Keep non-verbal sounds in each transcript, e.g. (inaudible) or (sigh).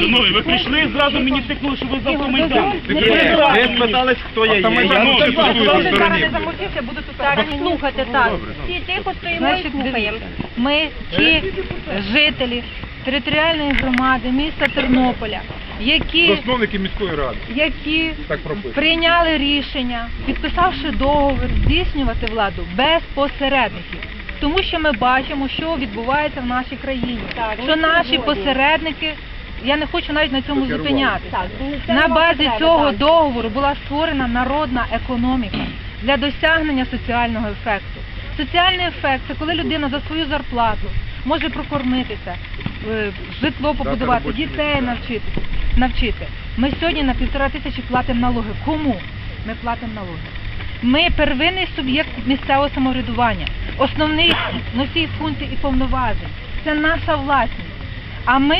Ну, ви прийшли зразу мені втекнули, що ви з автомайдану. Ви спитались, хто я є. Я ну, тут так, стою так, на так, стороні. Так. Всі тихо стоїмо і слухаємо. ми ті жителі територіальної громади міста Тернополя, які, Засновники міської ради. які Так прийняли рішення, підписавши договір, здійснювати владу без посередників. Тому що ми бачимо, що відбувається в нашій країні. Так, що наші згодні. посередники, я не хочу навіть на цьому зупинятися. На базі цього договору була створена народна економіка для досягнення соціального ефекту. Соціальний ефект це коли людина за свою зарплату може прокормитися, е, житло побудувати, дітей навчити. навчити. Ми сьогодні на півтора тисячі платимо налоги. Кому? Ми платимо налоги. Ми первинний суб'єкт місцевого самоврядування, основний носій функцій і повноважень. Це наша власність. А ми,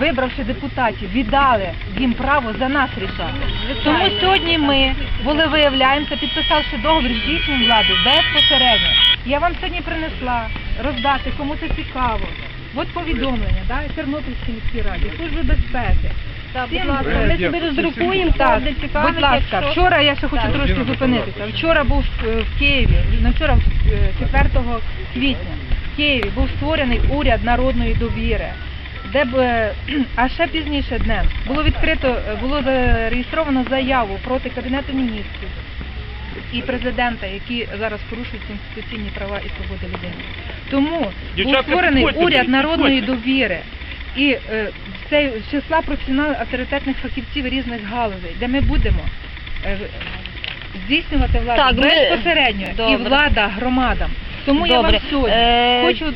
вибравши депутатів, віддали їм право за нас рішати. Тому сьогодні ми волевиявляємося, підписавши договір, здійснюємо владу безпосередньо. Я вам сьогодні принесла роздати, кому це цікаво. От повідомлення, да, Тернопільській міській раді, Служби безпеки. Так, будь ласка, Е, ми собі роздрукуємо, так, будь ласка, вчора я ще хочу Так. трошки зупинитися. Вчора був е, в Києві, не вчора, е, 4 квітня в Києві був створений уряд народної довіри. Де б е, (clears throat) а ще пізніше днем було відкрито, е, було зареєстровано заяву проти кабінету міністрів і президента, які зараз порушують конституційні права і свободи людини. Тому був Дівчатка, створений підходьте, уряд будь, народної підходьте. довіри. І е, це з числа професіоналів авторитетних фахівців різних галузей, де ми будемо е, здійснювати владу Так, ми- безпосередньо і Добре. влада громадам. Тому я Добре. вам сьогодні Е, хочу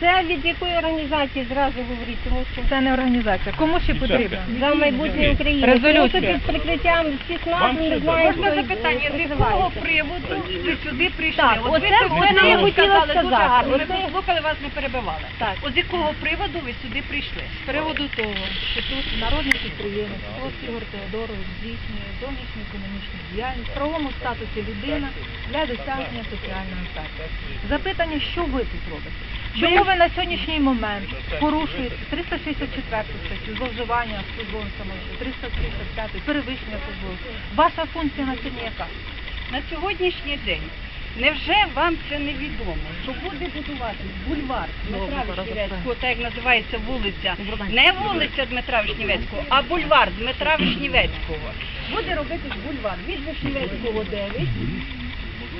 Це від якої організації зразу говоріть, тому що це не організація. Кому ще потрібно? за майбутнє України. Резолюція. Тому що під прикриттям всіх нас ми не що, знаємо, Можна запитання, з якого приводу ви сюди прийшли? Так, От оце ви тут це нам я хотіла сказали дуже сказати. гарно, ми Оце- послухали вас, не перебивали. Так. От з якого приводу ви сюди прийшли? З приводу того, що тут народний підприємець Кос Ігор Теодорович здійснює зовнішню економічну діяльність в правовому статусі людина для досягнення соціального ефекту. Запитання, що ви тут робите? Чому ви на сьогоднішній момент порушуєте 364 статтю зловживання службовим становищем, 365 перевищення службових? Ваша функція на сьогодні яка? На сьогоднішній день. Невже вам це невідомо, що буде будувати бульвар Дмитра Вишнівецького, так як називається вулиця, не вулиця Дмитра Вишнівецького, а бульвар Дмитра Вишнівецького. Буде робитись бульвар від Вишнівецького 9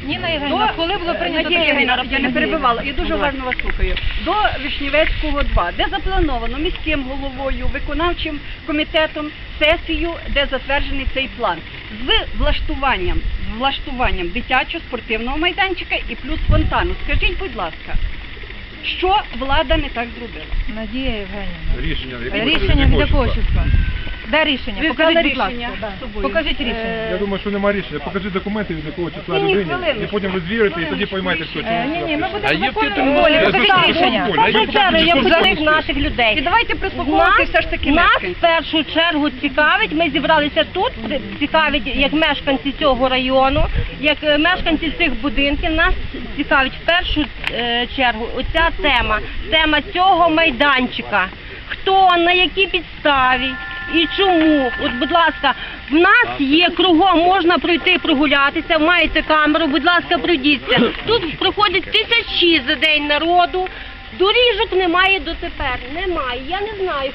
Ніна Євгенівна, коли було прийнято Надія таке Євгенівна, рішення? я не перебивала, я дуже уважно вас слухаю. До Вишнівецького 2, де заплановано міським головою, виконавчим комітетом сесію, де затверджений цей план з влаштуванням, з влаштуванням дитячо-спортивного майданчика і плюс фонтану. Скажіть, будь ласка, що влада не так зробила? Надія Євгенівна. Рішення. Рішення від якого числа? Де рішення? Покажіть, будь ласка. Покажіть рішення. Я думаю, що немає рішення. Покажи документи, від якого числа Ні, хвилиночку. і потім ви звірите, і тоді поймаєте, хто Е. Ні, ні, ми будемо А є вчитель волі. мови. Покажіть рішення. є я них наших людей. І давайте прислуховувати Нас, все ж таки нас в першу чергу цікавить, ми зібралися тут, цікавить як мешканці цього району, як е, мешканці цих будинків, нас цікавить в першу е, чергу оця тема, тема цього майданчика. Хто, на якій підставі і чому? От, будь ласка, в нас є кругом, можна пройти прогулятися, маєте камеру, будь ласка, пройдіться. (clears throat) Тут проходить тисячі за день народу. Доріжок немає дотепер, немає. Я не знаю,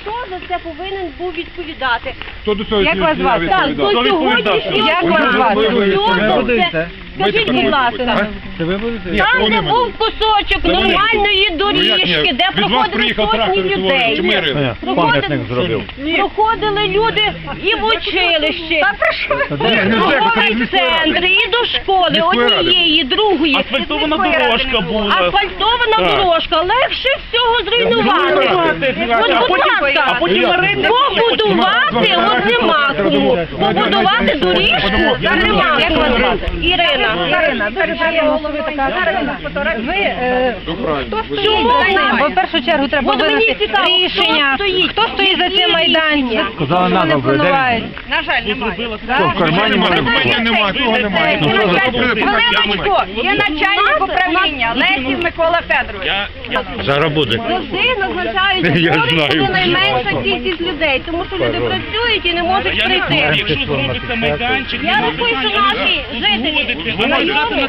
хто за це повинен був відповідати. Хто до цього Як вас звати? Так, до сьогоднішнього Як вас звати? Скажіть, будь ласка, там, де був кусочок нормальної Ну, доріжки, де проходили сотні людей. Проходили, зробив. проходили люди і в училище, не в знаю, торговий це центр, і до школи, однієї, другої. Асфальтована дорожка була. Асфальтована дорожка, легше всього зруйнувати. От, будь ласка, а потім нарити. побудувати от нема кому. Побудувати доріжку нема кому. Ірина, Ірина. Ірина, дуже приємно, ви е, хто стоїть? Бо в першу чергу треба винести хто рішення. стоїть? Хто стоїть за цим майданчиком? Сказала, Що вони надо, де? На жаль, немає. Що, в кармані бути? Немає, того немає. Хвилиночку, є начальник управління Лесів Микола Федорович. Зараз буде. Завжди назначають Я збори, найменша кількість людей, тому що люди працюють і не можуть я не знаю, прийти. якщо зробиться майданчик, Я рахую, що наші жителі ви маєте району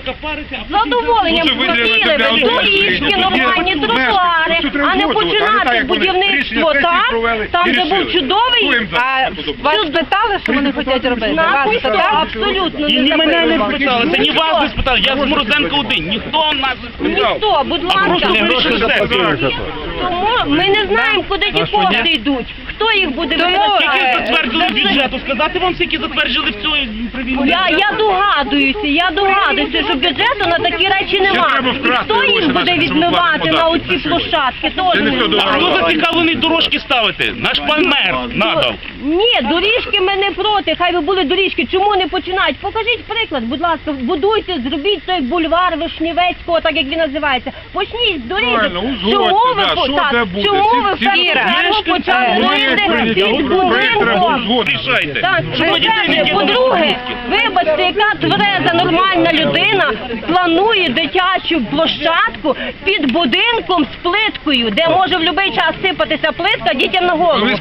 а задоволенням би одного доріжки, нормальні тротуари, а не починати будівництво там, там, де був чудовий А вас питали, що вони хочуть робити? Нас питали? абсолютно не мене не спитали, це ні вас не спитали, я з Морозенко один, ніхто нас не спитав. Ніхто, будь ласка. Тому ми не знаємо, куди ті кошти йдуть. Хто їх буде витрачати? Скільки затвердили бюджету? Сказати вам, скільки затвердили в цьому привільному? Я, я догадуюся, я догадуюся, що бюджету на такі речі нема. треба І вкрасти хто гроші їх буде нашим, відмивати на оці площадки? Теж не ніхто. А хто зацікавлений дорожки ставити? Наш пан мер надав. Ні, доріжки ми не проти, хай би були доріжки. Чому не починають? Покажіть приклад, будь ласка, будуйте, зробіть той бульвар Вишнівецького, так як він називається. Почніть з доріжок. Правильно, узгодьте, Чому ви да, по- що де буде? чому Ці- ви в ці першу Іра, чергу мешканці, почали Ми під будинком? Так, не по-перше, кинули по-друге, вибачте, яка твереза нормальна людина планує дитячу площадку під будинком з плиткою, де може в будь-який час сипатися плитка дітям на голову. Ну,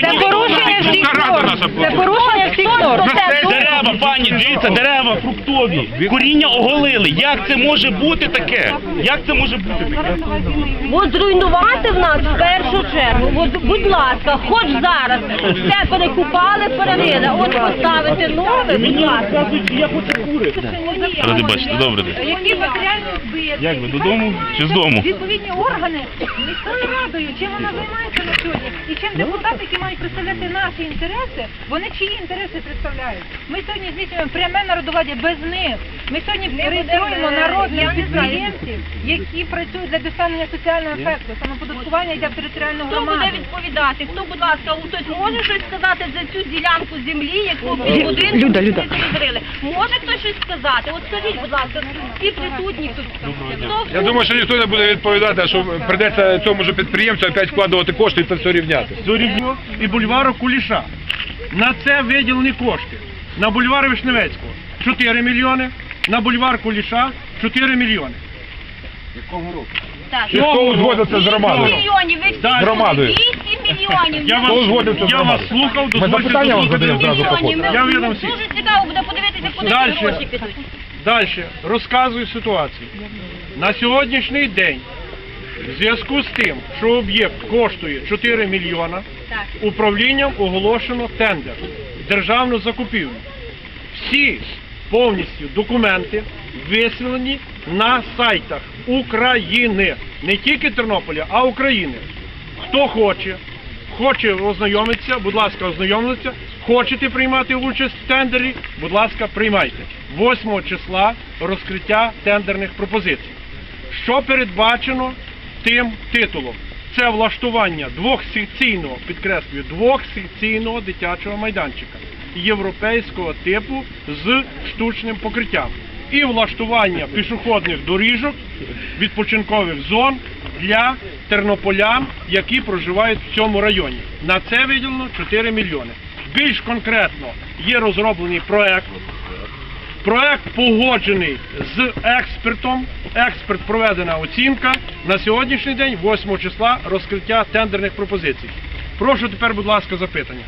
Це порушення всіх норм. Це порушення всіх норм. Дерева, пані, дивіться, дерева фруктові, коріння оголили. Як це може бути таке? Як це може бути таке? От зруйнувати в нас в першу чергу. От, будь ласка, хоч зараз все перекупали, перерили. От поставити нове, будь ласка. я хочу курити. Ради бачити, добре. Які матеріальні збитки? Як ви, додому чи з дому? Відповідні органи міською радою, чим вона займається на сьогодні? І чим депутати, які мають представляти наші інтереси, вони чиї інтереси представляють? Ми сьогодні здійснюємо пряме народовладдя без них. Ми сьогодні реєструємо народних не знаю. підприємців, які працюють для досягнення соціального ефекту, самоподаткування йде в територіальну Хто буде відповідати? Хто, будь ласка, хтось може щось сказати за цю ділянку землі, яку під будинком Люда, Люда. відкрили? Може хтось щось сказати? От скажіть, будь ласка, всі присутні тут. Хто Я думаю, що ніхто не буде відповідати, що прийдеться цьому ж підприємцю опять вкладувати кошти і це все рівняти. Зорівню і бульвару Куліша. На це виділені кошти. На бульвар Вишневецького 4 мільйони, на бульвар Куліша 4 мільйони. Так. І хто узгодиться з 200 громадою? мільйонів, ви всі громадою. 200 мільйонів. Я Хто вас, узгодиться з я вас громадою? слухав, Ми дозвольте запитання вам дослухати. задаємо зразу по Мільйонів. ходу. Я відом всіх. Дуже цікаво буде подивитися, куди ці Дальше. гроші підуть. Далі розказую ситуацію. На сьогоднішній день, в зв'язку з тим, що об'єкт коштує 4 мільйона, Так. управлінням оголошено тендер, державну закупівлю. Всі повністю документи висвітлені на сайтах України, не тільки Тернополя, а України. Хто хоче, хоче ознайомитися, будь ласка, ознайомитися. Хочете приймати участь в тендері, будь ласка, приймайте. 8 числа розкриття тендерних пропозицій. Що передбачено тим титулом? Це влаштування двохсекційного, підкреслюю, двохсекційного дитячого майданчика європейського типу з штучним покриттям і влаштування пішохідних доріжок, відпочинкових зон для тернополян, які проживають в цьому районі. На це виділено 4 мільйони. Більш конкретно є розроблений проект Проект погоджений з експертом. Експерт проведена оцінка. На сьогоднішній день, 8 числа, розкриття тендерних пропозицій. Прошу тепер, будь ласка, запитання.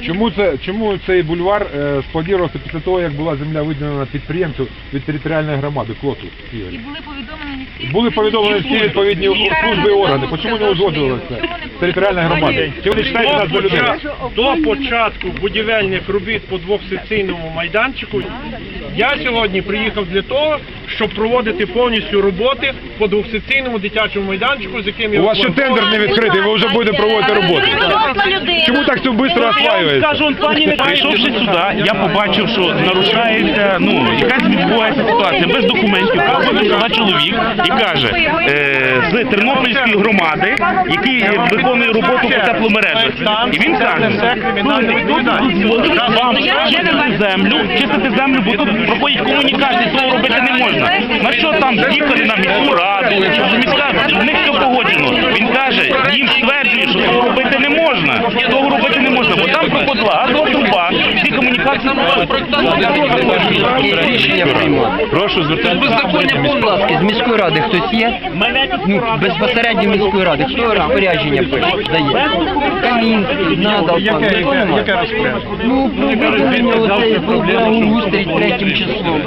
Чому це чому цей бульвар е, складірувався після того, як була земля виділена підприємцю від територіальної громади Клоту І були повідомлені всі Були повідомлені всі відповідні служби і органи. Чому не узгоджувалося це? Територіальна громада. Чи вони читають нас До, людей? початку, до початку будівельних робіт по двохсекційному майданчику я сьогодні приїхав для того, щоб проводити повністю роботи по двохсекційному дитячому майданчику, з яким я У вас ще тендер не відкритий, ви вже будете проводити роботу. Чому так все швидко Я осваюється? скажу, пані не прийшовши сюди, я побачив, що нарушається, ну, якась відбувається ситуація без документів. Приходить сюди чоловік і каже е, з Тернопільської громади, який виконує роботу по тепломережах. І він каже, вам чистити землю, чистити землю, бо тут проходять комунікації, цього робити не можна. На що там з'їхали на міську раду, що міська, в них все погоджено. Він каже, їм стверджує, що того робити не можна. Того робити не можна, бо там проходила газова труба, всі комунікації. Прошу звертатися. Беззаконня, будь ласка, з міської ради хтось є? Ну, безпосередньо міської ради. Хто розпорядження дає? Камінський, надав пан. Ніхто немає? Ну, про виділення оцей благоустрій третім числом.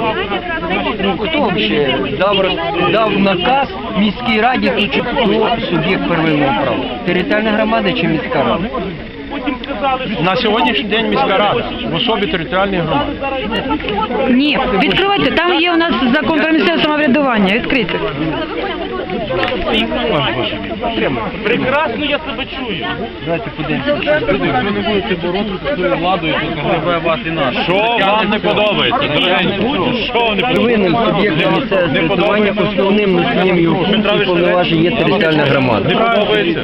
Ну, хто взагалі дав, дав наказ міській раді, чи хто суб'єкт первинного права? Територіальна громада чи міська рада? На сьогоднішній день міська рада в особі територіальної громади. Ні, відкривайте, там є у нас закон про місцеве самоврядування, відкрийте. Прекрасно я себе чую. Давайте подивимося. Що вам не подобається, дорогенькі? Що не Первинним суб'єктом місцевого самоврядування основним носієм його функцій повноважень є територіальна громада.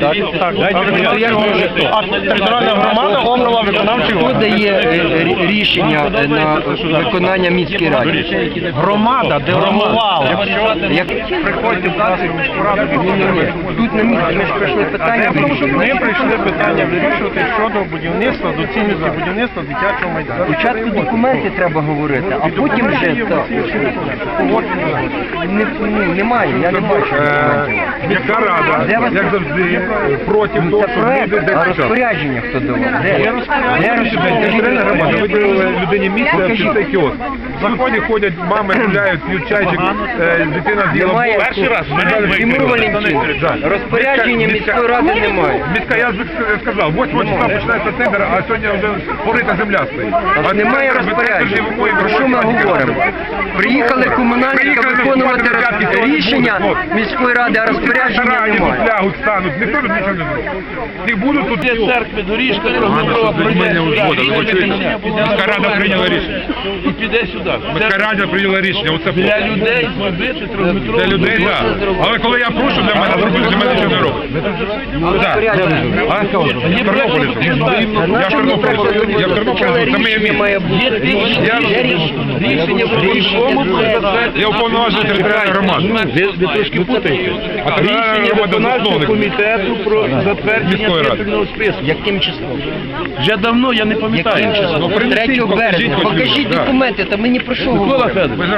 Так? Так, а територіальна громада обрала виконавчий Хто орган. дає е, рішення е, на виконання міській раді? Громада делегувала. Як Приходьте в в. Тут на місці ми ж пройшли питання. Ми прийшли питання вирішувати щодо будівництва, доцільності будівництва дитячого майдану. Спочатку документи треба говорити, а потім вже так. Не, ну, немає, я не бачу Е, документів. Міська рада, Де вас- як завжди, проти Ну, того, це що проект, люди а розпорядження хто давав? Де? Де громада виділила людині місце Покажіть. в цей кіоск. Заході ходять, мами гуляють, п'ють чайчик, е, дитина з'їла Немає. Перший раз мене викрили. Розпорядження міської ради немає. Міська, я з- сказав, 8 числа починається тендер, а сьогодні вже порита земля стоїть. Так немає розпорядження. Про що ми говоримо? Приїхали комунальники виконувати рішення міської ради, а розпорядження немає. лягуть, стануть, ніхто тут нічого не зробить. Ті будуть тут є церкви, доріжка, Міська рада прийняла рішення. І піде сюди. Міська рада прийняла рішення, Для людей зробити трьохметрову Для людей, так. Але коли я прошу для мене зробити, для мене нічого не роблять. В Тернополі. Я в Тернополі. Я в Тернополі, це моє Рішення місце. Я, Рішення я уповноважений територіальної громади. Ви трошки путаєте. Громада засновник комітету про затвердження ради. списку. Яким числом? Вже давно я не пам'ятаю. Яким числом? Ну, принесіть, 3 березня. покажіть документи, та мені про що говоримо документи?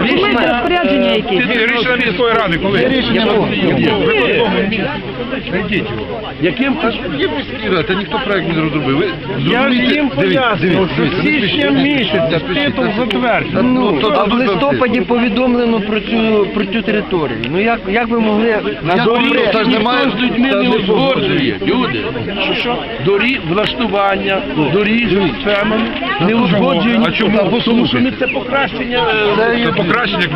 Розпорядження? Ні, рішення міської ради, коли? Яким Та ніхто проект не розробив. Я їм пояснюю, що з січня місяця титул затверджений. Ну, а в то- то- листопаді повідомлено про цю про цю територію. Ну як як ви могли на ж немає з людьми не узгоджує. Люди? Дорі, влаштування, доріг з фемами не узгоджує А чому? Тому що ми це покращення. е, Це покращення,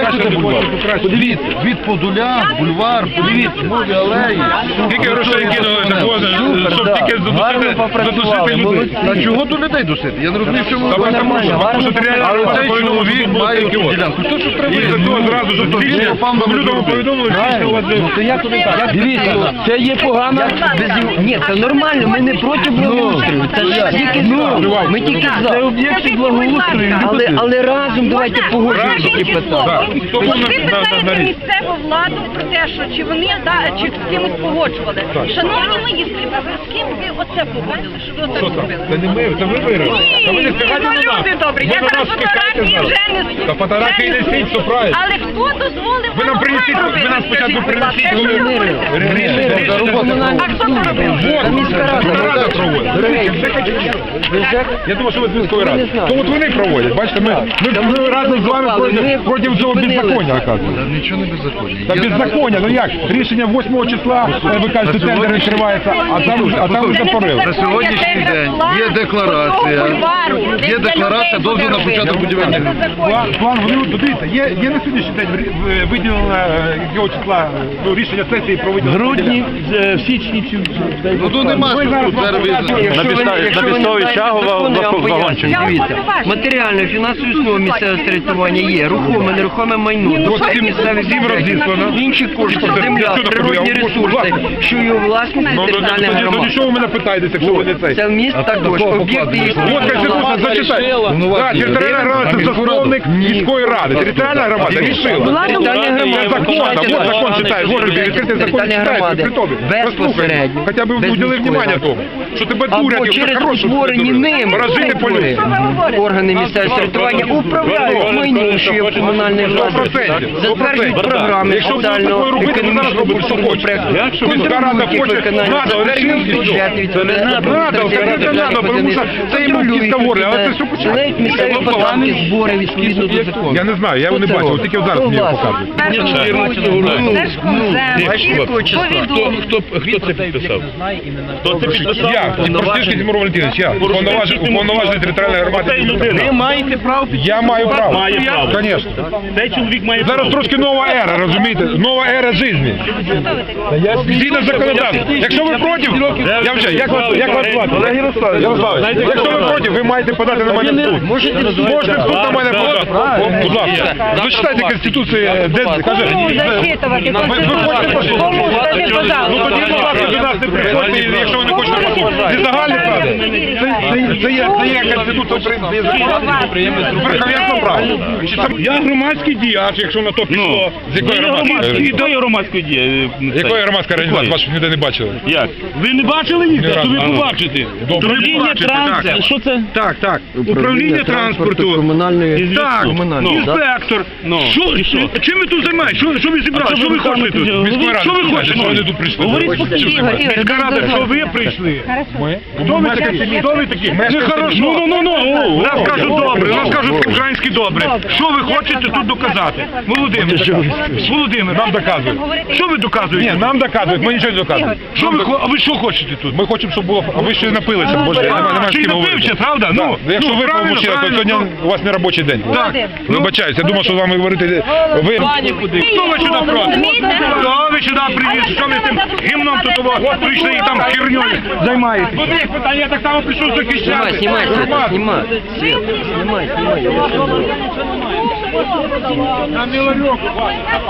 як Подивіться, від Подоля, бульвар, подивіться, нові алеї. Скільки грошей кинули на щоб тільки задушити, задушити людей. Та чого до людей досити? Я не розумію, що ви Та Все тому нормально, тому що територіальна Але цей чоловік має ділянку. То що треба? І за того зразу ж Тобто рішення, він вам людям повідомили, що у вас Ну то як Дивіться, це є погано. ні, це нормально. Ми не проти благоустрою. Це ж тільки за. Ми тільки за. Це об'єкти благоустрою. Але але разом давайте погоджуємо такі питання. Хто ви на- місцеву владу про те, що чи вони да, чи з кимось погоджували. Шановні мої, скажіть, з ким ви оце погодили, що ви оце зробили? Це не ми, це ви вирили. Та ви не Ні, ну на нас. люди добрі, Ви я на зараз нас фотографії зараз. вже не Та фотографії не стіть, що правильно. Але хто дозволив Ви нам вам принесіть, ви робити, нам спочатку скажіть, будь ласка? принесіть, Що ви ми говорите? Комунальні А хто це робив? Та міська рада. Рада проводить. Ви Я думаю, що ви з міської ради. То от вони проводять. Бачите, ми, ми, ми разом з вами проти, ми проти цього беззаконня, оказується. Нічого не беззаконня. Так беззаконня. Ну як? Рішення 8 числа, е, ви кажете, тендер відкривається, а там, а там вже порив. На сьогоднішній день є декларація, є декларація дозволу на початок будівельних. План, план вони, ну, дивіться, є, є на сьогоднішній день виділено е, якого числа ну, рішення сесії про виділення. Грудні, в січні чи Ну то нема закону, я вам поясню. Дивіться, матеріальне фінансові основи місцевого самоврядування є, рухоме, нерухоме майно, Ну, доходи інші кошти, земля, природні ресурси, власне. що є у власності Ну, ну, що ви мене питаєте, якщо ви не цей? Це вміст також, об'єкти їх Вот Конституція, зачитай. Так, територіальна громада це засновник міської ради. Територіальна громада рішила. Територіальні Це громади, закон, а вот закон читає, вот відкритий закон читає, громади при тобі. безпосередньо, Хоча б уділи внимання тому, що тебе Або дурять, через утворені ним Поражити поліцію. органи місцевого самоврядування управляють майном, що є в комунальній владі, 100%. затверджують програми Якщо ви такое соціального, робите, то зараз робите, що економічного хочете. проекту, Якщо міська рада контролюють їх хоче, виконання, надо, затверджують рішення бюджет, Це відповідно, не надо, адміністрація це не державного надо, тому що будівництва, це їм контролюють якісь говорять, але це відповідно, все початку. Дають місцеві Це податки, поганий збори відповідно до закону. Я не знаю, я його не Хто це бачив, робить? тільки зараз Хто мені його власник? показують. Хто це підписав? Я, Простишки Тимур Валентинович, я, уповноважений уповноважений територіальної громади. Оцей людина. Ви маєте право Я маю право. Має право. Звісно. Цей чоловік має Зараз право. трошки нова ера, розумієте? Нова ера життя. Згідно законодавства. Якщо ви проти, я вже, як вас, як вас звати? Олег Ярославович. Ярославович, якщо ви проти, ви маєте подати на мене в суд. Можете в суд на мене подати. Будь ласка. Зачитайте Конституцію, де каже. Ви хочете по? Кому? Ну тоді, будь ласка, до нас не приходьте, якщо ви не хочете по суду. Це загальне право. Це, це, це є, це є Конституція України. Верховенство права. Я громадський діяч, якщо на то пішло. З якої громадської? Якої громадської дії? Якої громадської організації? Вас ніде не бачили. Як? Ви не бачили ніде? Ні То ви разу. побачите. Управління транспорту. так. Що це? Так, так. Управління транспорту. комунальної Так, інспектор. Ну, чим ви тут займаєтесь? Що, ви зібрали? Що ви хочете тут? Що ви хочете? Що ви тут прийшли? Міська рада, що ви прийшли? Хто ви такі? Хто ви такі? Ну, ну, ну, ну. Нас кажуть добре, нас кажуть українські добре. Що ви хочете тут доказати? Володимир, Володимир, нам доказують. Що ви доказуєте? Ні, нам доказують, ми нічого не доказуємо. Що ви, хо- а ви що хочете тут? Ми хочемо, щоб було, а ви ще й напилися, боже, нема, нема з Чи ким говорити. напився, правда? Ну, якщо ну, ви правильно, мужчина, то сьогодні у вас не робочий день. Так. Вибачаюсь, я думав, що з вами говорити. Ви... Хто ви сюди просите? Хто ви сюди привіз? Що ви цим гімном тут у вас прийшли і там херньою займаєтесь? Бо їх питання, я так само прийшов Знімай, захищати. знімай, Света, Громаду. знімай. Свет, знімай, знімай. На Міларьовку, Вася.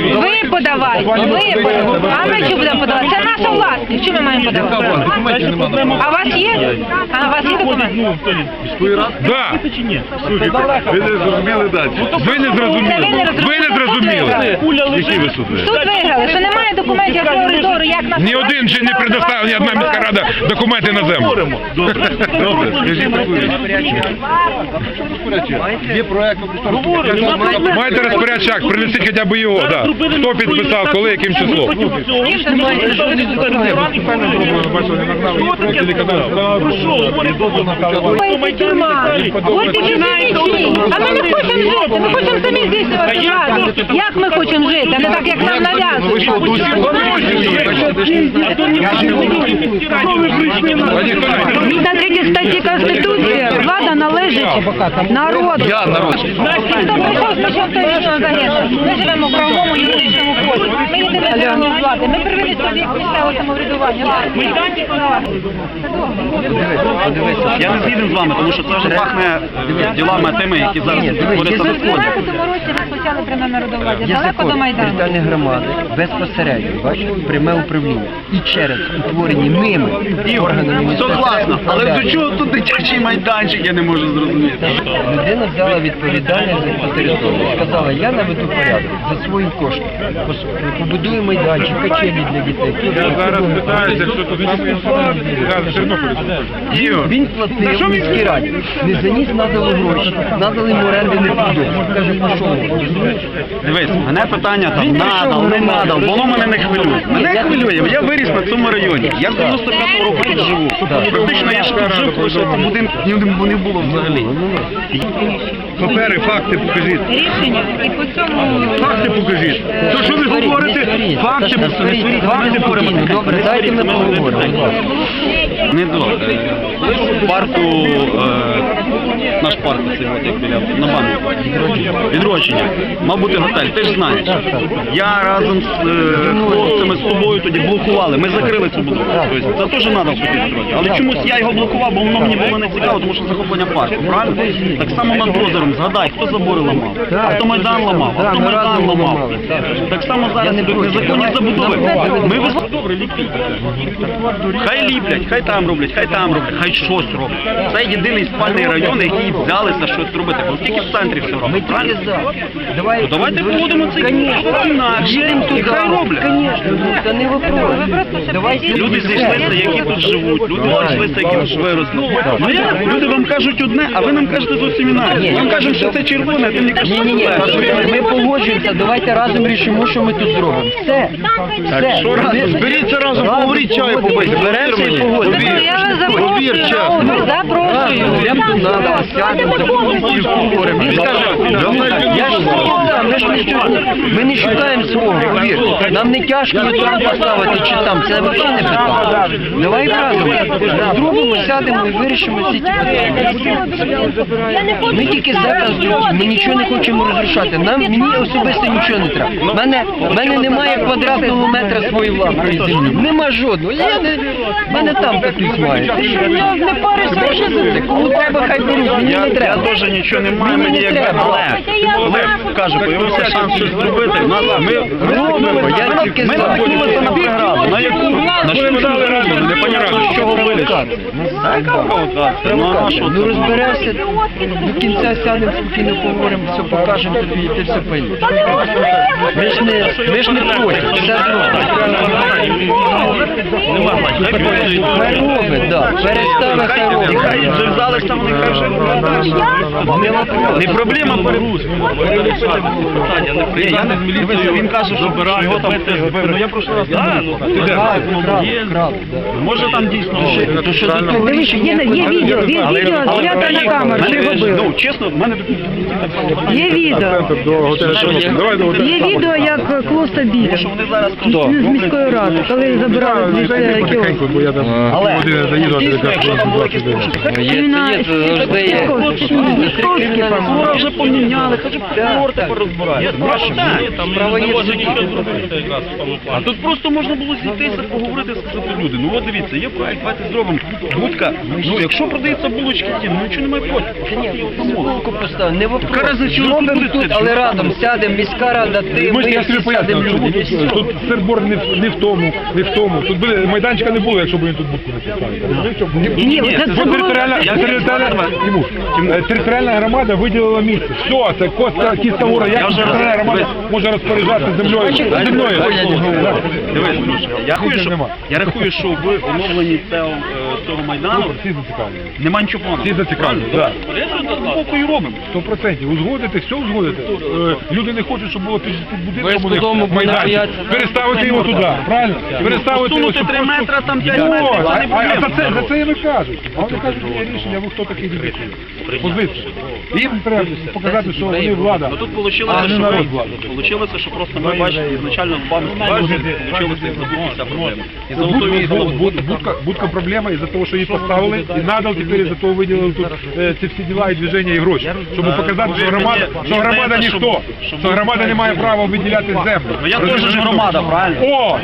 Ви подавайте, ви подавайте. А ми що будемо подавати? Це наша власність. Що ми маємо подавати? А у вас є? А у вас є документи? Да. Ви не зрозуміли далі. Ви не зрозуміли. Ви не. Ви зрозуміли. Куля лежить. Суд виграли, що немає документів про коридору, як на Ні один ще не предоставив, ні одна міська рада документи на землю. Добре. Добре, скажіть таку річ. Є проект Маєте розпорядчий акт, принесіть хоча б його, да. Хто підписав, коли, яким числом. А ми не хочемо жити, ми хочемо самі здійснювати владу. Як ми хочемо жити, а не так, як нам нав'язують. Згідно третій статті Конституції, влада належить народу. Я народ. Хто прийшов, спочатку точно загине. Ми живемо в правовому юридичному полі. Ми єдині державні влади. Ми первинний суб'єкт місцевого самоврядування. Я не згідний з вами, тому що це вже пахне ділами тими, які зараз борються закон. сході. В році розпочали пряме народовладдя. Далеко до Майдану. територіальної громади безпосередньо, бачите, пряме управління. І через утворені ними органами Все класно, але до чого тут дитячий майданчик, я не можу зрозуміти. Людина взяла відповідальність за територію. Сказала, я наведу порядок за свої кошти. Побудую майданчик, качелі для дітей. Я зараз питаюся, якщо тут Тернополь. Він платив міській раді. Не заніс, надали гроші. Надали йому оренди не платить. Каже, пішов. Дивись, мене питання там надав, не надав, воно мене не хвилює. Мене хвилює, я виріс на цьому районі. Я з 95-го року тут живу. Фактично я ж тут жив, ще цього будинку ні не було взагалі. Папери, факти покажіть. Рішення і по цьому Факти покажіть. То що ви говорите? Факти Не Факти покажіть. Добре, дайте ми поговоримо. Не до. Парку, е, наш парк, цей от як біля на банку. Відродження. Мав бути готель, ти ж знаєш. Я разом з е, хлопцями з тобою тоді блокували. Ми закрили цю будову. Тобто це теж треба хотіти зробити. Але чомусь я його блокував, бо воно мені було не цікаво, тому що захоплення парку. Правильно? Так само над озером. Згадай, хто забори ламав, хто майдан ламав, Так, хто майдан ламав. так. Само зараз ідуть незаконні забудови. Ми вис- добре ліпіть. Хай ліплять, хай там роблять, хай там роблять, хай щось роблять. Це єдиний спальний район, який взялися щось робити. Бо тільки в центрі все Ми робить, тільки правильно? за. Давай, Ну, давайте погодимо цей Конечно. інакше. Їдемо туди. І хай роблять. Конечно, ну, це не вопрос. Давайте Люди зійшлися, які тут живуть, люди зійшлися, які тут виросли. Ну як? Люди вам кажуть одне, а ви нам кажете зовсім інакше. Вам кажуть, що це червоне, а ти мені кажеш, Ні, ні, ні, що це. ми погоджуємося, давайте разом рішимо, що ми тут зробимо. Все. Все. що разом? Зберіться разом, поговоріть, чаю попити. Зберемося і погодимося. Я вас. Запрошую. Йдемо туди, сядемо, і. Він я ж сам, ми ж не шукаємо, ми не шукаємо свого, повір. Нам не тяжко там поставити чи там, це взагалі не питання. Давай разом, зробимо, сядемо і вирішимо всі ці питання. Ми тільки зараз зробимо, ми нічого не хочемо розрушати. Нам мені особисто нічого не треба. Мене, мене немає квадратного метра своєї власної землі. Нема жодного. Я не, мене там хтось має. Ти що, я не парюся ще за це. Кому треба, хай беруть, мені Я, не я треба. теж нічого не маю, Мені як треба. але коли каже, появився шанс щось зробити, нас ми Робимо, я тільки за. Вилізти. Ну Ну розберемося, до кінця сядемо, спокійно поговоримо, все покажемо тобі, і ти все поймеш. Ми ж не, ми ж не проти, все Нема, хай робить, так, перестави, хай робить. Нехай вже взяли там, нехай вже. Не проблема перегрузки. Ні, я не з міліцією, він каже, що його там. Ну я прошлий раз. Може там дійсно То що до є, є відео, є відео, знято на камеру, що його били. Ну, чесно, в мене Є відео. Є відео, як Клоста біля. З міської ради, коли забирали звідси кіоск. Але години заїду, а дійсно, якщо там були якісь порушення, хай Є, це є, це завжди є. Скоро вже поміняли. Справа є в суді. А тут просто можна було зійтися, поговорити, сказати люди. Ну от дивіться, є проект, давайте зробимо. Будка, ну якщо продається булочки, ті, ну нічого немає проти. Його там. Не вопрос. Яка разниця, чого Зробимо тут але радом сядемо, міська рада, ти, Ми ми я сядемо люди. чому тут сербор не в, не в тому, не в тому. Тут були, майданчика не було, якщо б він тут будку не було? Ні, це- Тут територіальна, Я- територіальна, е, територіальна громада виділила місце. Все, це коста кістка гора. Як вже територіальна громада може розпоряджатися землею? Землею. Дивись, друже, я рахую, що, я рахую, що в оновленні цього, е, цього майдану Всі зацікавлені. нема нічого поганого. Всі зацікавлені, так. Боку і робимо. Сто процентів. Узгодити, все узгодити. Е, Люди не хочуть, щоб було під, під будинком у них додому майданчик. Переставити його туди, правильно? Переставити його, Посунути щоб три просто- метри, там п'ять О, метрів, це не а- а проблема. за це, за це і ви кажуть. А вони кажуть, є рішення, ви хто такий дивіться? Позиція. Їм треба показати, що вони влада. Ну тут вийшло, А, не що народ ми, влада. получилося, що просто ми бачили ізначально з вами співбесіди, вийшло як забутися проблема. І Будка, золотої голови. будка, будка, будка проблема із-за того, що її поставили, і надал тепер із-за того виділили тут е, ці всі діла і движення і гроші. Щоб показати, що громада, що громада ніхто, що громада не має права виділяти землю. Ну я теж ж громада, правильно? О!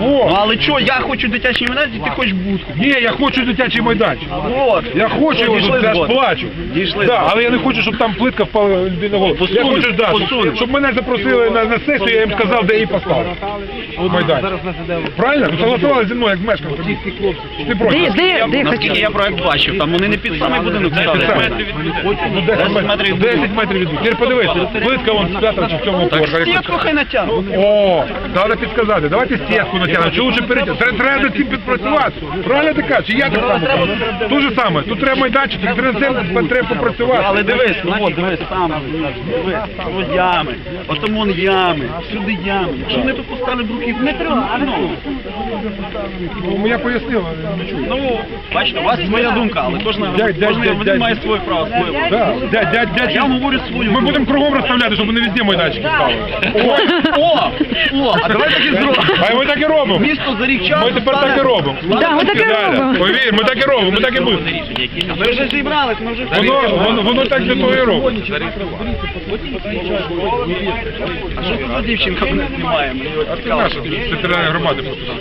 Ну О! але що, я хочу дитячий майданчик, ти хочеш будку. Ні, я хочу дитячий майданчик. От. Я хочу його, я аж плачу. Дійшли Да, але я не хочу, щоб там плитка впала людині на голову. Я хочу, да, щоб, щоб мене запросили на, на сесію, я їм сказав, де її поставити. Майданчик. Правильно? Ви согласували зі мною, як мешканцем. Ти проти. Де, де, де Наскільки я проект бачив, там вони не під самий будинок ставили. Ну, 10 метрів від 10 метрів від Тепер подивись, плитка вон спрятана в цьому поверху. Стінку хай натягнуть. О, треба підказати. Давайте стінку натягнемо. Чи лучше перейти? Треба, треба цим підпрацювати. Правильно ти кажеш? Чи я так само? Ту саме. Тут треба майданчик, тут треба цим треба попрацювати. Але дивись, ну от дивись, там, дивись, ось ями, от вон ями, всюди ями. Якщо вони тут поставили бруківку, метро, ну, Ну, я пояснив. не чую. Ну, бачите, у вас своя думка, але кожна, Дядь, дядь, кожен дядь, один має своє право, своє. Да, дядь, дядь, дядь, Я говорю свою. Ми будемо кругом розставляти, щоб вони везде майданчики ставили. О, о, а давай так і зробимо. А ми так і робимо. Місто за рік часу Ми тепер так і робимо. Да, ми так і робимо. Повір, ми так і робимо, ми так і будемо. Ми вже зібрались, ми вже Воно, воно, воно так для того і робить. А що це за дівчинка мене знімає? Мені от Це цікаво. наша територіальна громада просто.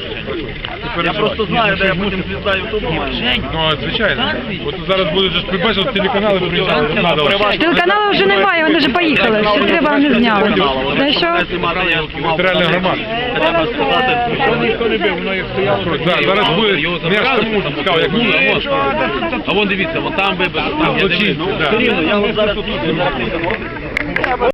Я просто знаю, де я потім тому. Ну, звичайно. От зараз будуть же ви бачили, телеканали надо. Телеканалу вже немає, вони вже поїхали. Все треба, вони зняли. Знаєш що? Територіальна громада. Треба сказати, Ніхто не бив, воно як стояло. Зараз буде м'ясо цікаво, як буде. А вон дивіться, вон там вибили, там, я дивлюсь. от зараз